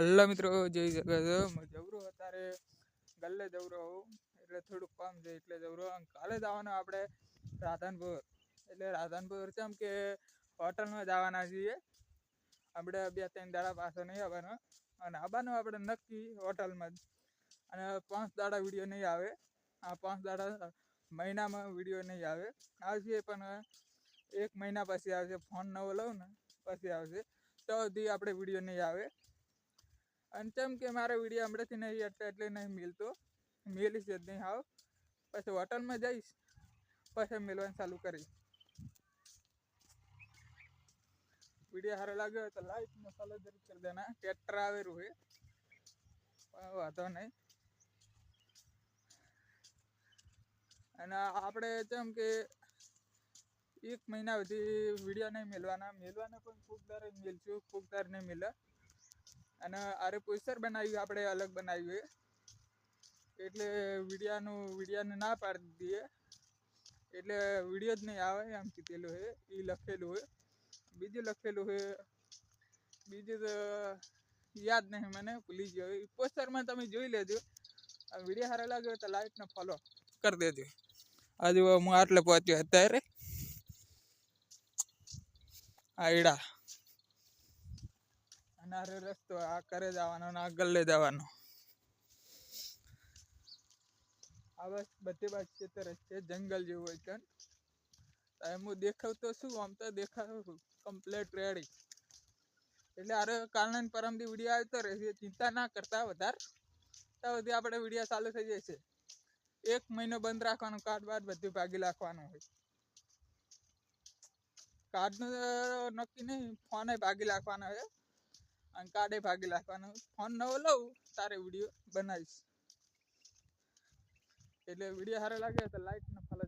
Hello મિત્રો જોઈ શકો છો જવરો અત્યારે ગલ્લે જવરો એટલે થોડુંક કામ છે, એટલે જવરો કાલે જવાનું આપણે રાધનપુર. એટલે રાધનપુર છે એમ કે હોટલમાં જવાના છીએ. આપણે બે ત્રણ દાડા પાછો નહીં આવવાનો. અને આવવાનું આપણે નક્કી હોટલમાં જ. અને પાંચ દાડા વીડિયો નહીં આવે. આ પાંચ દાડા મહિનામાં વીડિયો નહીં આવે. આવશે પણ એક મહિના પછી આવશે. ફોન નવો લઉં ને, પછી આવશે. તો સુધી આપણે વીડિયો નહીં આવે. અને કેમ કે મારે વીડિયો હમણાંથી નહીં એટલે એટલે નહીં મિલતો. મિલીશ જ નહીં આવ પછી હોટલમાં જઈશ, પછી મિલવાનું ચાલુ કરીશ. વીડિયો સારો લાગ્યો તો લાઈક મસાલો જરૂર કરી દેના. ટ્રેક્ટર આવેલું છે. વાંધો નહીં. અને આપણે જેમ કે એક મહિના સુધી વીડિયો નહીં મેળવાના મેળવાના પણ ખૂબ દર મિલશું મેળશું ખૂબ દર નહીં મેળે અને આરે પોસ્ટર બનાવ્યું, આપણે અલગ બનાવ્યું એટલે વિડીયાનું, વિડીયાને ના પાડી દઈએ એટલે વીડિયો જ નહીં આવે, એમ કીધેલું છે એ લખેલું છે બીજું લખેલું છે બીજું તો યાદ નહીં મને, ભૂલી ગયો. એ પોસ્ટરમાં તમે જોઈ લેજો. વીડિયો સારો લાગ્યો તો લાઈકને ફોલો કરી દેજો. આજે હું આટલે પહોંચ્યો અત્યારે. આયડા. અને આરે રસ્તો આ કરે જવાનો ને આ ગલ્લે જવાનો. આ બસ બધી બાજુ ખેતર છે, જંગલ જેવું હોય એમ હું દેખાવતો શું, આમ તો દેખાવ કમ્પ્લેટ રેડી એટલે આરે કાલના પરમ પરમથી વીડિયો આવતો રહેશે ચિંતા ના કરતા વધારે. ત્યાં સુધી આપણે વીડિયો ચાલુ થઈ જશે એક મહિનો બંધ રાખવાનું, કાર્ડ બાદ બધું ભાગી નાખવાનું હોય. કાર્ડનું તો નક્કી નહીં, ફોને ભાગી નાખવાનો છે. અને કાર્ડે ભાગી નાખવાનું ફોન નવો લઉં તારે વીડિયો બનાવીશ. એટલે વીડિયો સારો લાગે તો લાઈક ને ફોલો